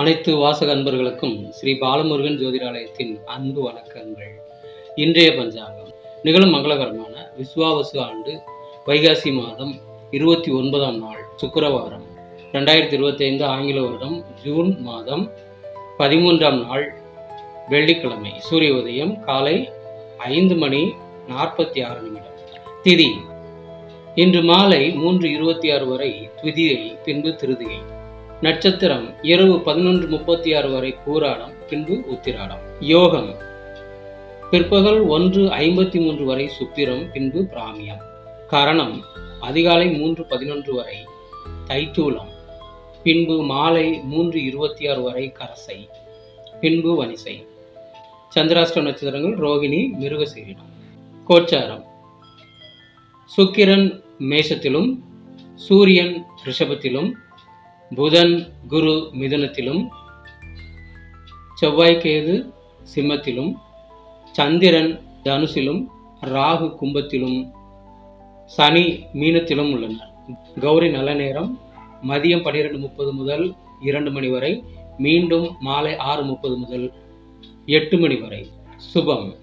அனைத்து வாசக அன்பர்களுக்கும் ஸ்ரீ பாலமுருகன் ஜோதிடாலயத்தின் அன்பு வணக்கங்கள். இன்றைய பஞ்சாங்கம். நிகழும் மங்களகரமான விஸ்வாவசு ஆண்டு வைகாசி மாதம் இருபத்தி ஒன்பதாம் நாள் சுக்கரவாரம். ரெண்டாயிரத்தி இருபத்தி ஐந்து ஆங்கில வருடம் ஜூன் மாதம் பதிமூன்றாம் நாள் வெள்ளிக்கிழமை. சூரிய உதயம் காலை ஐந்து மணி நாற்பத்தி ஆறு நிமிடம். திதி. இன்று மாலை மூன்று இருபத்தி ஆறு வரை துதியை பின்பு திருதியை. நட்சத்திரம் இரவு பதினொன்று முப்பத்தி ஆறு வரை பூராடம் பின்பு உத்திராடம். யோகம். பிற்பகல் ஒன்று ஐம்பத்தி மூன்று வரை சுத்திரம் பின்பு பிராமியம். கரணம். அதிகாலை மூன்று பதினொன்று வரை தைத்தூலம். பின்பு மாலை மூன்று இருபத்தி ஆறு வரை கரசை பின்பு வனிசை சந்திராஷ்ட நட்சத்திரங்கள் ரோகிணி மிருகசீரிடம். கோச்சாரம். சுக்கிரன் மேஷத்திலும் சூரியன் ரிஷபத்திலும் புதன் குரு மிதுனத்திலும் செவ்வாய் கேது சிம்மத்திலும் சந்திரன் தனுசிலும் ராகு கும்பத்திலும் சனி மீனத்திலும் உள்ளனர். கௌரி நல்ல நேரம். மதியம் பன்னிரெண்டு முப்பது முதல் இரண்டு மணி வரை. மீண்டும் மாலை ஆறு முப்பது முதல் எட்டு மணி வரை. சுபம்.